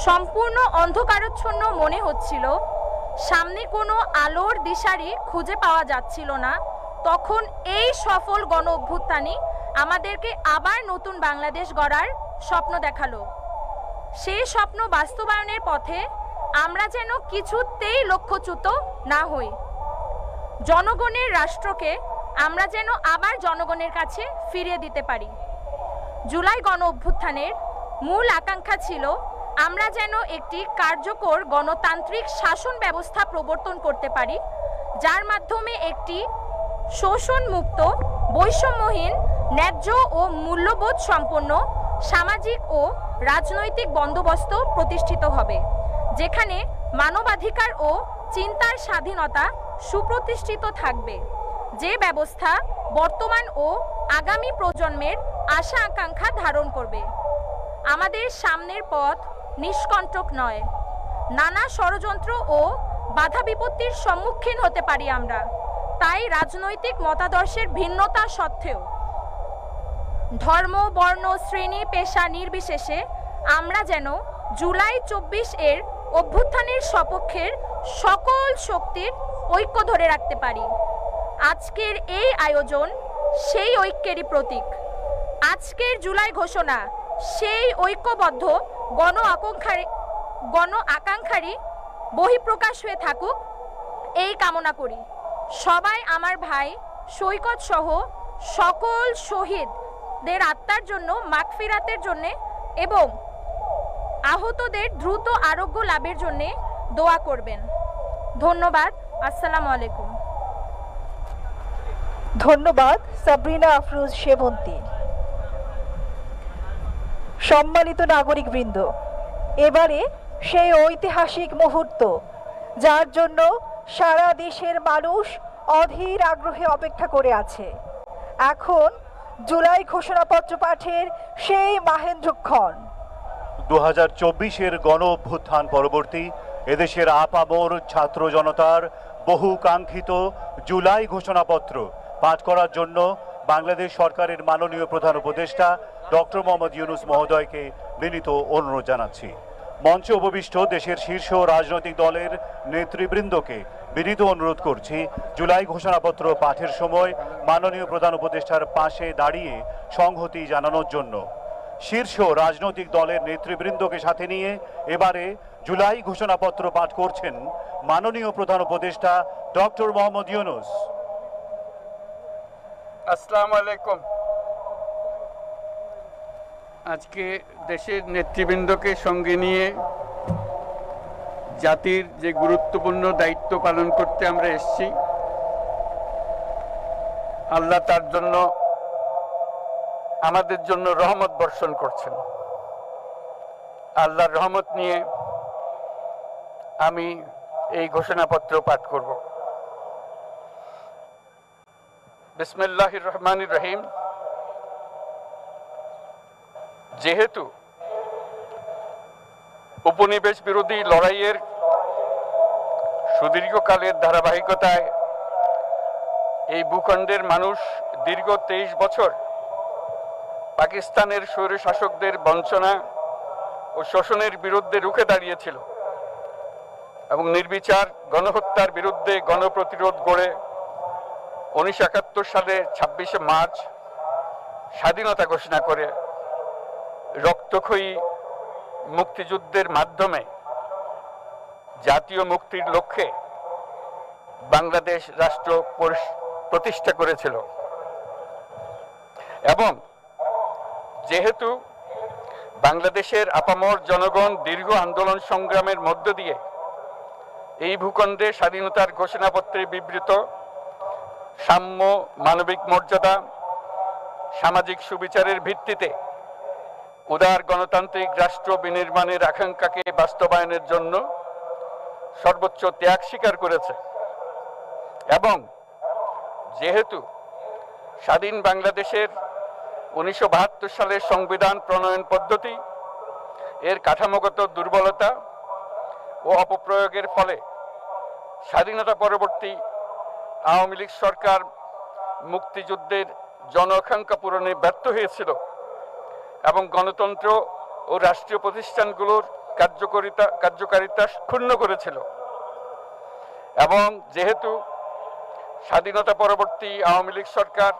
সম্পূর্ণ অন্ধকারচ্ছন্ন মনে হচ্ছিল। সামনে কোনো আলোর দিশারি খুঁজে পাওয়া যাচ্ছিল না। তখন এই সফল গণ অভ্যুত্থানই আমাদেরকে আবার নতুন বাংলাদেশ গড়ার স্বপ্ন দেখাল। সেই স্বপ্ন বাস্তবায়নের পথে আমরা যেন কিছুতেই লক্ষ্যচ্যুত না হই। জনগণের রাষ্ট্রকে আমরা যেন আবার জনগণের কাছে ফিরিয়ে দিতে পারি। জুলাই গণ অভ্যুত্থানের মূল আকাঙ্ক্ষা ছিল আমরা যেন একটি কার্যকর গণতান্ত্রিক শাসন ব্যবস্থা প্রবর্তন করতে পারি, যার মাধ্যমে একটি শোষণমুক্ত, বৈষম্যহীন, ন্যায্য ও মূল্যবোধ সম্পন্ন সামাজিক ও রাজনৈতিক বন্দোবস্ত প্রতিষ্ঠিত হবে, যেখানে মানবাধিকার ও চিন্তার স্বাধীনতা সুপ্রতিষ্ঠিত থাকবে। যে ব্যবস্থা বর্তমান ও আগামী প্রজন্মের আশা আকাঙ্ক্ষা ধারণ করবে। আমাদের সামনের পথ নিষ্কণ্টক নয়। নানা ষড়যন্ত্র ও বাধা বিপত্তির সম্মুখীন হতে পারি আমরা। তাই রাজনৈতিক মতাদর্শের ভিন্নতা সত্ত্বেও ধর্ম, বর্ণ, শ্রেণি, পেশা নির্বিশেষে আমরা যেন জুলাই চব্বিশ এর অভ্যুত্থানের সপক্ষের সকল শক্তির ঐক্য ধরে রাখতে পারি। আজকের এই আয়োজন সেই ঐক্যেরই প্রতীক। আজকের জুলাই ঘোষণা সেই ঐক্যবদ্ধ গণ আকাঙ্ক্ষার, গণ আকাঙ্ক্ষারই বহিঃপ্রকাশ হয়ে থাকুক, এই কামনা করি। সবাই আমার ভাই, সৈকত সহ সকল শহীদদের আত্মার জন্য, মাগফিরাতের জন্য এবং আহতদের দ্রুত আরোগ্য লাভের জন্য দোয়া করবেন। ধন্যবাদ। আসসালামু আলাইকুম। ধন্যবাদ, সাবরিনা আফরোজ সেবন্তী। সম্মানিত নাগরিকবৃন্দ, এবারে সেই ঐতিহাসিক মুহূর্ত, যার জন্য সারা দেশের মানুষ অধীর আগ্রহে অপেক্ষা করে আছে। এখন জুলাই ঘোষণাপত্র পাঠের সেই মাহেন্দ্রক্ষণ দু হাজার চব্বিশের গণ অভ্যুত্থান পরবর্তী এদেশের আপামর ছাত্র জনতার বহু কাঙ্ক্ষিত জুলাই ঘোষণাপত্র পাঠ করার জন্য বাংলাদেশ সরকারের মাননীয় প্রধান উপদেষ্টা ডক্টর মোহাম্মদ ইউনুস মহোদয়কে বিনীত অনুরোধ জানাচ্ছি। মঞ্চে উপবিষ্ট দেশের শীর্ষ রাজনৈতিক দলের নেতৃবৃন্দকে বিনীত অনুরোধ করছি, জুলাই ঘোষণাপত্র পাঠের সময় মাননীয় প্রধান উপদেষ্টার পাশে দাঁড়িয়ে সংহতি জানানোর জন্য। শীর্ষ রাজনৈতিক দলের নেতৃবৃন্দকে সাথে নিয়ে এবারে জুলাই ঘোষণাপত্র পাঠ করছেন মাননীয় প্রধান উপদেষ্টা ডক্টর মোহাম্মদ ইউনুস। আসসালামু আলাইকুম। আজকে দেশের নেতৃবৃন্দকে সঙ্গে নিয়ে জাতির যে গুরুত্বপূর্ণ দায়িত্ব পালন করতে আমরা এসেছি, আল্লাহ তার জন্য আমাদের জন্য রহমত বর্ষণ করছেন। আল্লাহর রহমত নিয়ে আমি এই ঘোষণাপত্র পাঠ করব। বিসমিল্লাহ রহমান রহিম। যেহেতু উপনিবেশ বিরোধী লড়াইয়ের সুদীর্ঘকালের ধারাবাহিকতায় এই ভূখণ্ডের মানুষ দীর্ঘ তেইশ বছর পাকিস্তানের স্বৈর শাসকদের বঞ্চনা ও শোষণের বিরুদ্ধে রুখে দাঁড়িয়েছিল এবং নির্বিচার গণহত্যার বিরুদ্ধে গণপ্রতিরোধ গড়ে উনিশশো একাত্তর সালে ছাব্বিশে মার্চ স্বাধীনতা ঘোষণা করে রক্তক্ষয়ী মুক্তিযুদ্ধের মাধ্যমে জাতীয় মুক্তির লক্ষ্যে বাংলাদেশ রাষ্ট্র প্রতিষ্ঠা করেছিল। এবং যেহেতু বাংলাদেশের আপামর জনগণ দীর্ঘ আন্দোলন সংগ্রামের মধ্য দিয়ে এই ভূখণ্ডে স্বাধীনতার ঘোষণাপত্রে বিবৃত সাম্য মানবিক মর্যাদা, সামাজিক সুবিচারের ভিত্তিতে উদার গণতান্ত্রিক রাষ্ট্র বিনির্মাণের আকাঙ্ক্ষাকে বাস্তবায়নের জন্য সর্বোচ্চ ত্যাগ স্বীকার করেছে। এবং যেহেতু স্বাধীন বাংলাদেশের উনিশশো বাহাত্তর সালের সংবিধান প্রণয়ন পদ্ধতি, এর কাঠামোগত দুর্বলতা ও অপপ্রয়োগের ফলে স্বাধীনতা পরবর্তী আওয়ামী লীগ সরকার মুক্তিযুদ্ধের জনআকাঙ্ক্ষা পূরণে ব্যর্থ হয়েছিল। এবং গণতন্ত্র ও রাষ্ট্রীয় প্রতিষ্ঠানগুলোর কার্যকরিতা, কার্যকারিতা ক্ষুণ্ণ করেছিল। এবং যেহেতু স্বাধীনতা পরবর্তী আওয়ামী লীগ সরকার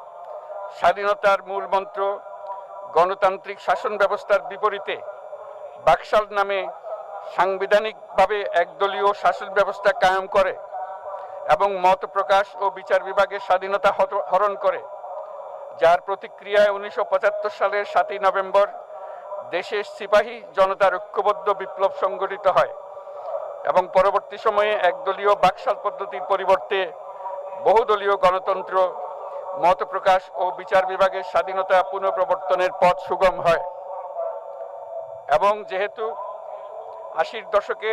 স্বাধীনতার মূল মন্ত্র গণতান্ত্রিক শাসন ব্যবস্থার বিপরীতে বাকশাল নামে সাংবিধানিকভাবে একদলীয় শাসন ব্যবস্থা কায়েম করে এবং মত প্রকাশ ও বিচার বিভাগের স্বাধীনতা হরণ করে যার প্রতিক্রিয়ায় উনিশশো পঁচাত্তর সালের সাতই নভেম্বর দেশের সিপাহী জনতার ঐক্যবদ্ধ বিপ্লব সংগঠিত হয় এবং পরবর্তী সময়ে একদলীয় বাকশাল পদ্ধতির পরিবর্তে বহুদলীয় গণতন্ত্র, মত প্রকাশ ও বিচার বিভাগের স্বাধীনতা পুনঃপ্রবর্তনের পথ সুগম হয়। এবং যেহেতু আশির দশকে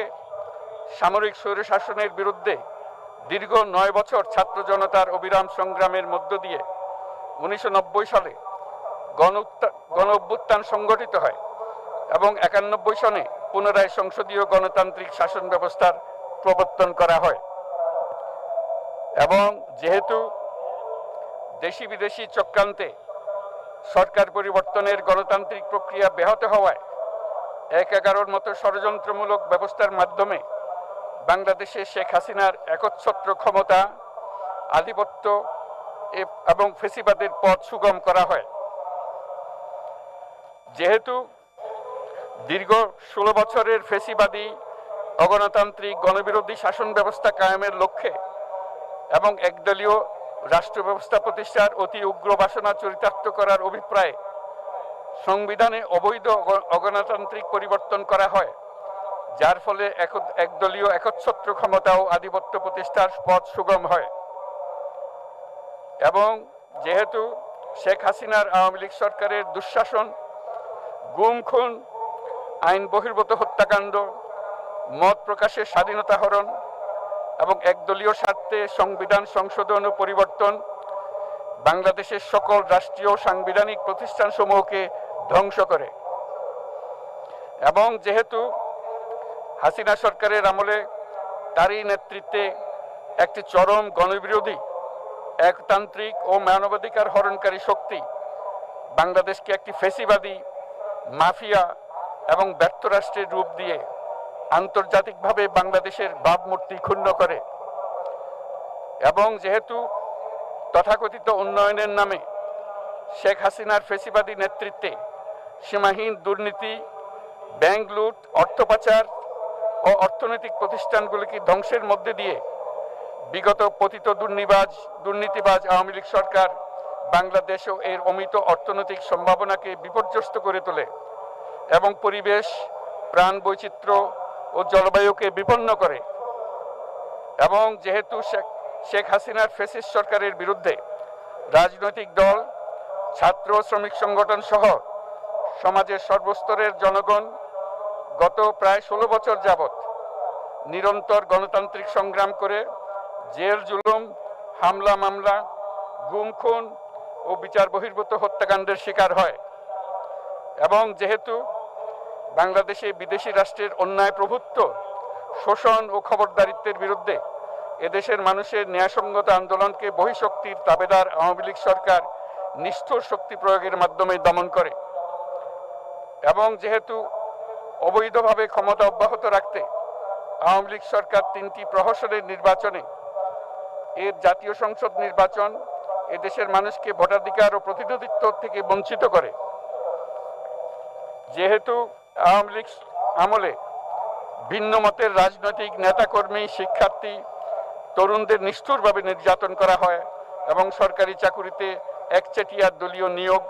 সামরিক স্বৈরশাসনের বিরুদ্ধে দীর্ঘ নয় বছর ছাত্র জনতার অবিরাম সংগ্রামের মধ্য দিয়ে উনিশশো নব্বই সালে গণ গণ অভ্যুত্থান সংগঠিত হয় এবং একানব্বই সনে পুনরায় সংসদীয় গণতান্ত্রিক শাসন ব্যবস্থার প্রবর্তন করা হয়। এবং যেহেতু দেশি বিদেশি চক্রান্তে সরকার পরিবর্তনের গণতান্ত্রিক প্রক্রিয়া ব্যাহত হওয়ায় এক এগারোর মতো ষড়যন্ত্রমূলক ব্যবস্থার মাধ্যমে বাংলাদেশে শেখ হাসিনার একচ্ছত্র ক্ষমতা, আধিপত্য এবং ফেসিবাদের পথ সুগম করা হয়। যেহেতু দীর্ঘ ষোলো বছরের ফেসিবাদী অগণতান্ত্রিক গণবিরোধী শাসন ব্যবস্থা কায়েমের লক্ষ্যে এবং একদলীয় রাষ্ট্র ব্যবস্থা প্রতিষ্ঠার অতি উগ্র বাসনা চরিতার্থ করার অভিপ্রায়ে সংবিধানে অবৈধ অগণতান্ত্রিক পরিবর্তন করা হয়, যার ফলে একদলীয় একচ্ছত্র ক্ষমতা ও আধিপত্য প্রতিষ্ঠার পথ সুগম হয়। এবং যেহেতু শেখ হাসিনার আওয়ামী লীগ সরকারের দুঃশাসন, গুম, খুন, আইন বহির্ভূত হত্যাকাণ্ড, মত প্রকাশের স্বাধীনতা হরণ এবং একদলীয় স্বার্থে সংবিধান সংশোধন ও পরিবর্তন বাংলাদেশের সকল রাষ্ট্রীয় সাংবিধানিক প্রতিষ্ঠানসমূহকে ধ্বংস করে। এবং যেহেতু হাসিনা সরকারের আমলে তারই নেতৃত্বে একটি চরম গণবিরোধী একতান্ত্রিক ও মানবাধিকার হরণকারী শক্তি। বাংলাদেশকে একটি ফেসিবাদী, মাফিয়া এবং ব্যর্থ রাষ্ট্রের রূপ দিয়ে আন্তর্জাতিকভাবে বাংলাদেশের ভাবমূর্তি ক্ষুণ্ণ করে। এবং যেহেতু তথাকথিত উন্নয়নের নামে শেখ হাসিনার ফেসিবাদী নেতৃত্বে সীমাহীন দুর্নীতি, ব্যাংক লুট, অর্থ পাচার ও অর্থনৈতিক প্রতিষ্ঠানগুলিকে ধ্বংসের মধ্যে দিয়ে বিগত পতিত দুর্নিবাজ, দুর্নীতিবাজ আওয়ামী লীগ সরকার বাংলাদেশ ও এর অমিত অর্থনৈতিক সম্ভাবনাকে বিপর্যস্ত করে তোলে এবং পরিবেশ, প্রাণ বৈচিত্র্য ও জলবায়ুকে বিপন্ন করে। এবং যেহেতু শেখ শেখ হাসিনার ফেসিস সরকারের বিরুদ্ধে রাজনৈতিক দল, ছাত্র শ্রমিক সংগঠন সহ সমাজের সর্বস্তরের জনগণ গত প্রায় ষোলো বছর যাবৎ নিরন্তর গণতান্ত্রিক সংগ্রাম করে জেল, জুলুম, হামলা, মামলা, গুম, খুন ও বিচার বহির্ভূত হত্যাকাণ্ডের শিকার হয়। এবং যেহেতু বাংলাদেশে বিদেশি রাষ্ট্রের অন্যায় প্রভুত্ব, শোষণ ও খবরদারিত্বের বিরুদ্ধে এদেশের মানুষের ন্যায়সঙ্গত আন্দোলনকে বহিঃশক্তির তাবেদার আওয়ামী লীগ সরকার নিষ্ঠুর শক্তি প্রয়োগের মাধ্যমে দমন করে এবং যেহেতু অবৈধভাবে ক্ষমতা অব্যাহত রাখতে আওয়ামী লীগ সরকার তিনটি প্রহসনের নির্বাচনে এর জাতীয় সংসদ নির্বাচন এদেশের মানুষকে ভোটাধিকার ও প্রতিনিধিত্ব থেকে বঞ্চিত করে। যেহেতু আওয়ামী লীগ আমলে ভিন্ন মতের রাজনৈতিক নেতাকর্মী, শিক্ষার্থী, তরুণদের নিষ্ঠুরভাবে নির্যাতন করা হয় এবং সরকারি চাকুরিতে একচেটিয়া দলীয় নিয়োগ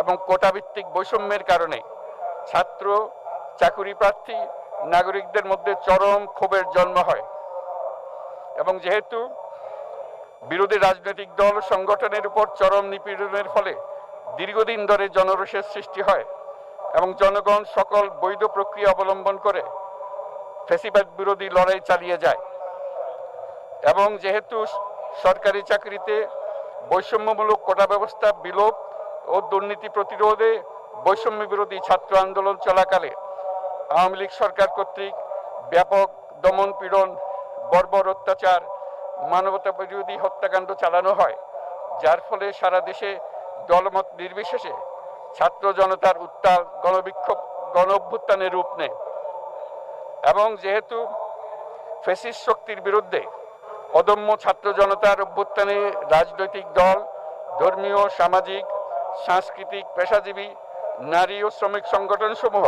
এবং কোটাভিত্তিক বৈষম্যের কারণে ছাত্র, চাকুরি প্রার্থী, নাগরিকদের মধ্যে চরম ক্ষোভের জন্ম হয়। এবং যেহেতু বিরোধী রাজনৈতিক দল সংগঠনের উপর চরম নিপীড়নের ফলে দীর্ঘদিন ধরে জনরোষের সৃষ্টি হয় এবং জনগণ সকল বৈধ প্রক্রিয়া অবলম্বন করে ফেসিবাদ বিরোধী লড়াই চালিয়ে যায়। এবং যেহেতু সরকারি চাকরিতে বৈষম্যমূলক কোটা ব্যবস্থা বিলোপ ও দুর্নীতি প্রতিরোধে বৈষম্য বিরোধী ছাত্র আন্দোলন চলাকালে আওয়ামী লীগ সরকার কর্তৃক ব্যাপক দমন পীড়ন, বর্বর অত্যাচার মানবতা বিরোধী হত্যাকাণ্ড চালানো হয়, যার ফলে সারা দেশে দলমত নির্বিশেষে ছাত্র জনতার উত্তাল গণবিক্ষোভ গণ অভ্যুত্থানের রূপ নেয়। এবং যেহেতু ফেসিস শক্তির বিরুদ্ধে অদম্য ছাত্র জনতার অভ্যুত্থানে রাজনৈতিক দল, ধর্মীয়, সামাজিক, সাংস্কৃতিক, পেশাজীবী, নারী ও শ্রমিক সংগঠনসমূহ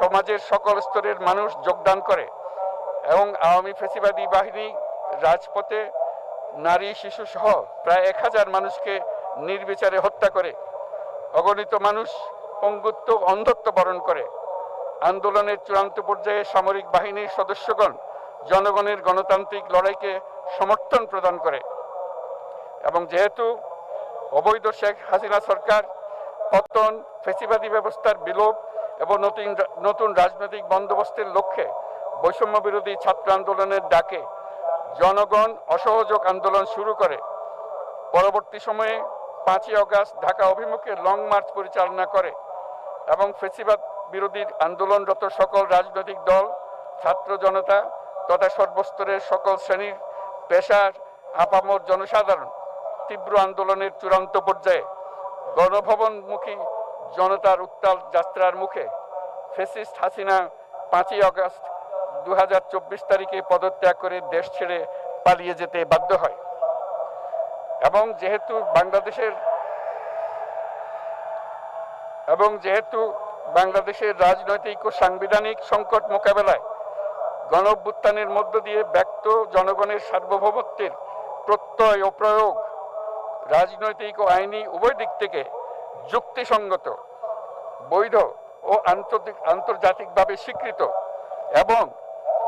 সমাজের সকল স্তরের মানুষ যোগদান করে এবং আওয়ামী ফেসিবাদী বাহিনী রাজপথে নারী, শিশু সহ প্রায় এক হাজার মানুষকে নির্বিচারে হত্যা করে। অগণিত মানুষ পঙ্গুত্ব, অন্ধত্ব বরণ করে। আন্দোলনের চূড়ান্ত পর্যায়ে সামরিক বাহিনীর সদস্যগণ জনগণের গণতান্ত্রিক লড়াইকে সমর্থন প্রদান করে। এবং যেহেতু অবৈধ শেখ হাসিনা সরকার পতন, ফেসিবাদী ব্যবস্থার বিলোপ এবং নতুন নতুন রাজনৈতিক বন্দোবস্তের লক্ষ্যে বৈষম্য বিরোধী ছাত্র আন্দোলনের ডাকে জনগণ অসহযোগ আন্দোলন শুরু করে। পরবর্তী সময়ে পাঁচই অগাস্ট ঢাকা অভিমুখে লং মার্চ পরিচালনা করে এবং ফেসিবাদ বিরোধী আন্দোলনরত সকল রাজনৈতিক দল, ছাত্র জনতা তথা সর্বস্তরের সকল শ্রেণির পেশার আপামর জনসাধারণ তীব্র আন্দোলনের চূড়ান্ত পর্যায়ে গণভবনমুখী জনতার উত্তাল যাত্রার মুখে ফেসিস্ট হাসিনা পাঁচই আগস্ট দু হাজার চব্বিশ তারিখে পদত্যাগ করে দেশ ছেড়ে পালিয়ে যেতে বাধ্য হয়। এবং যেহেতু বাংলাদেশের এবং যেহেতু বাংলাদেশের রাজনৈতিক ও সাংবিধানিক সংকট মোকাবেলায় গণ মধ্য দিয়ে ব্যক্ত জনগণের সার্বভৌমত্বের প্রত্যয় ও প্রয়োগ রাজনৈতিক ও আইনি উভয় দিক থেকে যুক্তিসঙ্গত, বৈধ ও আন্তর্জাতিক আন্তর্জাতিকভাবে স্বীকৃত এবং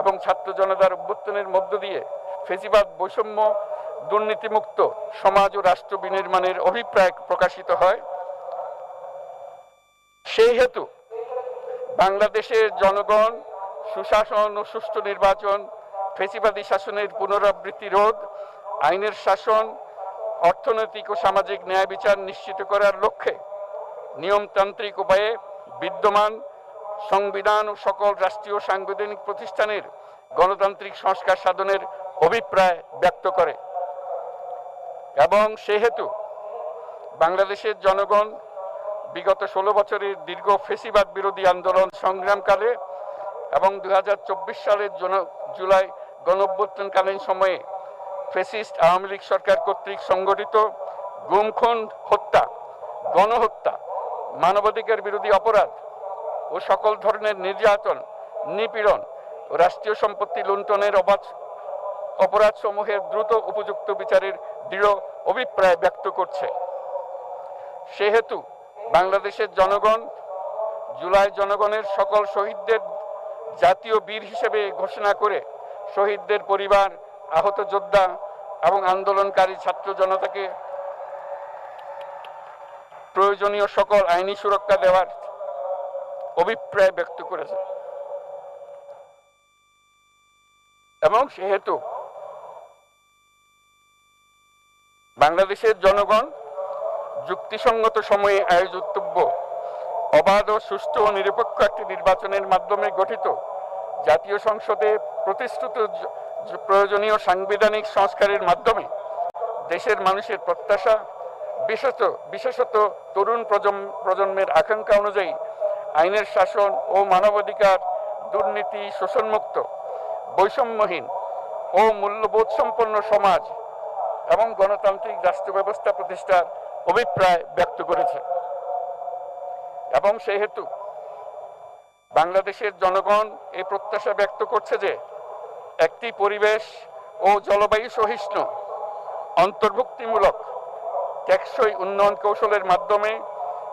এবং ছাত্র জনতার অভ্যুত্থানের মধ্য দিয়ে ফেসিবাদ বৈষম্য দুর্নীতিমুক্ত সমাজ ও রাষ্ট্র বিনির্মাণের অভিপ্রায় প্রকাশিত হয়। সেই হেতু বাংলাদেশের জনগণ, সুশাসন ও সুষ্ঠু নির্বাচন, ফেসিবাদী শাসনের পুনরাবৃত্তি রোধ, আইনের শাসন, অর্থনৈতিক ও সামাজিক ন্যায় বিচার নিশ্চিত করার লক্ষ্যে নিয়মতান্ত্রিক উপায়ে বিদ্যমান সংবিধান ও সকল রাষ্ট্রীয় সাংবিধানিক প্রতিষ্ঠানের গণতান্ত্রিক সংস্কার সাধনের অভিপ্রায় ব্যক্ত করে। এবং সেহেতু বাংলাদেশের জনগণ বিগত ষোলো বছরের দীর্ঘ ফেসিবাদ বিরোধী আন্দোলন সংগ্রামকালে এবং দু হাজার চব্বিশ সালের জুলাই গণঅভ্যুত্থানকালীন সময়ে ফেসিস্ট আওয়ামী লীগ সরকার কর্তৃক সংগঠিত গুমখুন হত্যা, গণহত্যা, মানবাধিকার বিরোধী অপরাধ ও সকল ধরনের নির্যাতন, নিপীড়ন রাষ্ট্রীয় সম্পত্তি লুণ্ঠনের অবাধ অপরাধ সমূহের দ্রুত উপযুক্ত বিচারের দৃঢ় অভিপ্রায় ব্যক্ত করছে। সেহেতু বাংলাদেশের জনগণ, জুলাই জনগণের সকল শহীদদের জাতীয় বীর হিসেবে ঘোষণা করে শহীদদের পরিবার, আহত যোদ্ধা এবং আন্দোলনকারী ছাত্র জনতাকে প্রয়োজনীয় সকল আইনি সুরক্ষা দেওয়ার অভিপ্রায় ব্যক্ত করেছে। এবং সেহেতু বাংলাদেশের জনগণ যুক্তিসঙ্গত সময়ে আয়োজিতব্য অবাধ ও সুষ্ঠু ও নিরপেক্ষ একটি নির্বাচনের মাধ্যমে গঠিত জাতীয় সংসদে জ- প্রয়োজনীয় সাংবিধানিক সংস্কারের মাধ্যমে দেশের মানুষের প্রত্যাশা, বিশেষত বিশেষত তরুণ প্রজন্ম, প্রজন্মের আকাঙ্ক্ষা অনুযায়ী আইনের শাসন ও মানবাধিকার, দুর্নীতি, শোষণমুক্ত, বৈষম্যহীন ও মূল্যবোধ সম্পন্ন সমাজ এবং গণতান্ত্রিক রাষ্ট্র ব্যবস্থা প্রতিষ্ঠার অভিপ্রায় ব্যক্ত করেছে। এবং সেহেতু বাংলাদেশের জনগণ এই প্রত্যাশা ব্যক্ত করছে যে একটি পরিবেশ ও জলবায়ু সহিষ্ণু, অন্তর্ভুক্তিমূলক, টেকসই উন্নয়ন কৌশলের মাধ্যমে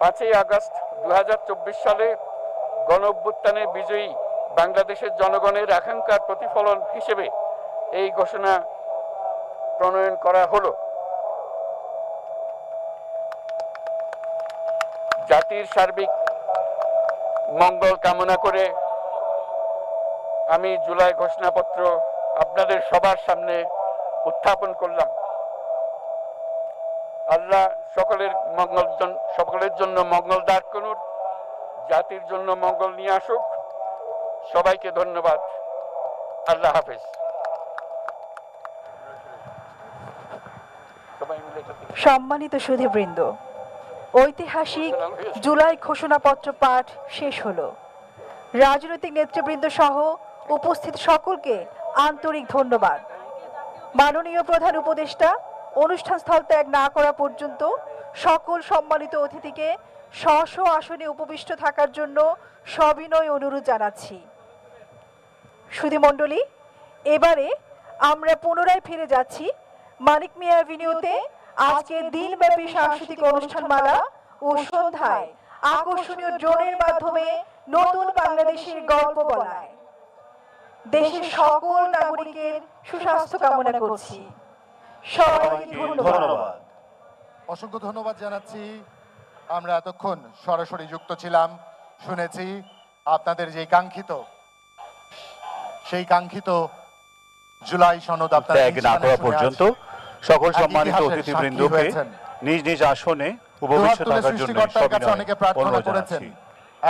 পাঁচই আগস্ট দু হাজার চব্বিশ সালে গণ অভ্যুত্থানে বিজয়ী বাংলাদেশের জনগণের আকাঙ্ক্ষার প্রতিফলন হিসেবে এই ঘোষণা প্রণয়ন করা হলো। জাতির সার্বিক মঙ্গল কামনা করে আমি জুলাই ঘোষণাপত্র আপনাদের সবার সামনে উত্থাপন করলাম। আল্লাহ সকলের মঙ্গল সকলের জন্য মঙ্গল দাঁড় করুন জাতির জন্য মঙ্গল নিয়ে আসুক। সবাইকে ধন্যবাদ। আল্লাহ হাফেজ। সম্মানিত সুধীবৃন্দ ঐতিহাসিক জুলাই ঘোষণাপত্র পাঠ শেষ হলো। রাজনৈতিক নেতৃবৃন্দ সহ উপস্থিত সকলকে আন্তরিক ধন্যবাদ। মাননীয় প্রধান উপদেষ্টা অনুষ্ঠান স্থল ত্যাগ না করা পর্যন্ত সকল সম্মানিত অতিথিকে স্ব আসনে উপবিষ্ট থাকার জন্য সবিনয় অনুরোধ জানাচ্ছি। সুধী মণ্ডলী, এবারে আমরা পুনরায় ফিরে যাচ্ছি মানিক মিয়া অ্যাভিনিউতে আজকের দিনব্যাপী সাংস্কৃতিক অনুষ্ঠানমালা ও সন্ধ্যায় আকর্ষণীয় ড্রোনের মাধ্যমে নতুন বাংলাদেশের গল্প বলায়। দেশের সকল নাগরিকের সুস্বাস্থ্য কামনা করছি। সবাইকে ধন্যবাদ। অসংখ্য ধন্যবাদ জানাচ্ছি। আমরা এতক্ষণ সরাসরি যুক্ত ছিলাম শুনেছি আপনাদের যে কাঙ্ক্ষিত সেই কাঙ্ক্ষিত জুলাই সনদ আপনারা ত্যাগ না করা পর্যন্ত সকল সম্মানিত অতিথিবৃন্দকে নিজ নিজ আসনে উপবিষ্ট থাকার জন্য অনেকে প্রার্থনা করেছেন।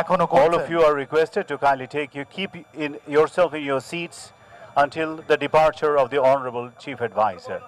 এখনও All of you are requested to kindly take you keep in yourself in your seats. Until the departure of the honorable chief advisor.